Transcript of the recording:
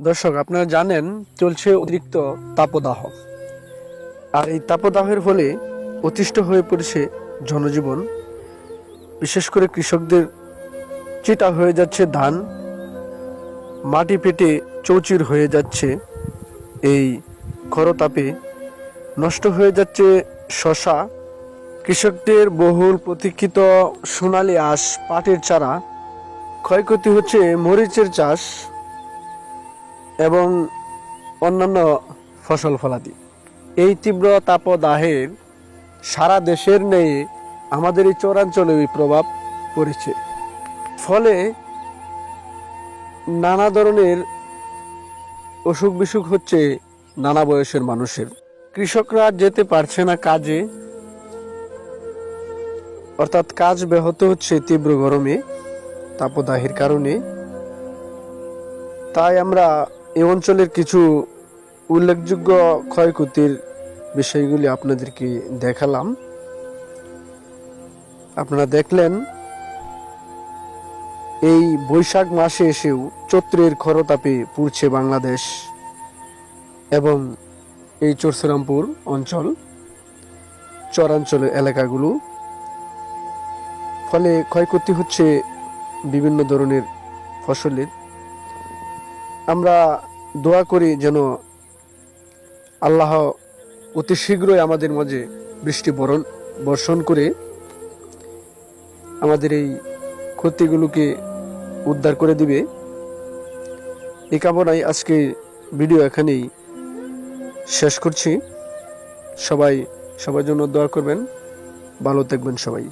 দর্শক, আপনারা জানেন চলছে অতিরিক্ত তাপদাহ। আর এই তাপদাহের ফলে অতিষ্ঠ হয়ে পড়েছে জনজীবন। বিশেষ করে কৃষকদের চিটা হয়ে যাচ্ছে ধান, মাটি পেটে চৌচির হয়ে যাচ্ছে, এই খরতাপে নষ্ট হয়ে যাচ্ছে শশা। কৃষকদের বহুল প্রতীক্ষিত সোনালি আঁশ, পাটের চারা। ক্ষয়ক্ষতি হচ্ছে মরিচের চাষ এবং অন্যান্য ফসল ফলাদি। এই তীব্র তাপদাহের সারা দেশের নেই আমাদের এই চরাঞ্চলে এই প্রভাব পড়েছে। ফলে নানা ধরনের অসুখ বিসুখ হচ্ছে নানা বয়সের মানুষের। কৃষকরা যেতে পারছে না কাজে। অর্থাৎ কাজ ব্যাহত হচ্ছে তীব্র গরমে, তাপদাহের কারণে। তাই আমরা এই অঞ্চলের কিছু উল্লেখযোগ্য ক্ষয়ক্ষতির বিষয়গুলি আপনাদেরকে দেখালাম। আপনারা দেখলেন, এই বৈশাখ মাসে এসেও চৈত্রের খরতাপে পুড়ছে বাংলাদেশ এবং এই চরসুরামপুর অঞ্চল চরাঞ্চলের এলাকাগুলো। ফলে ক্ষয়ক্ষতি হচ্ছে বিভিন্ন ধরনের ফসলের আমরা দোয়া করি যেন আল্লাহ অতি শীঘ্রই আমাদের মাঝে বৃষ্টি বরণ, বর্ষণ করে আমাদের এই ক্ষতিগুলোকে উদ্ধার করে দিবে। এই কামনায় আজকে ভিডিও এখানেই শেষ করছি। সবাই সবার জন্য দোয়া করবেন। ভালো থাকবেন সবাই।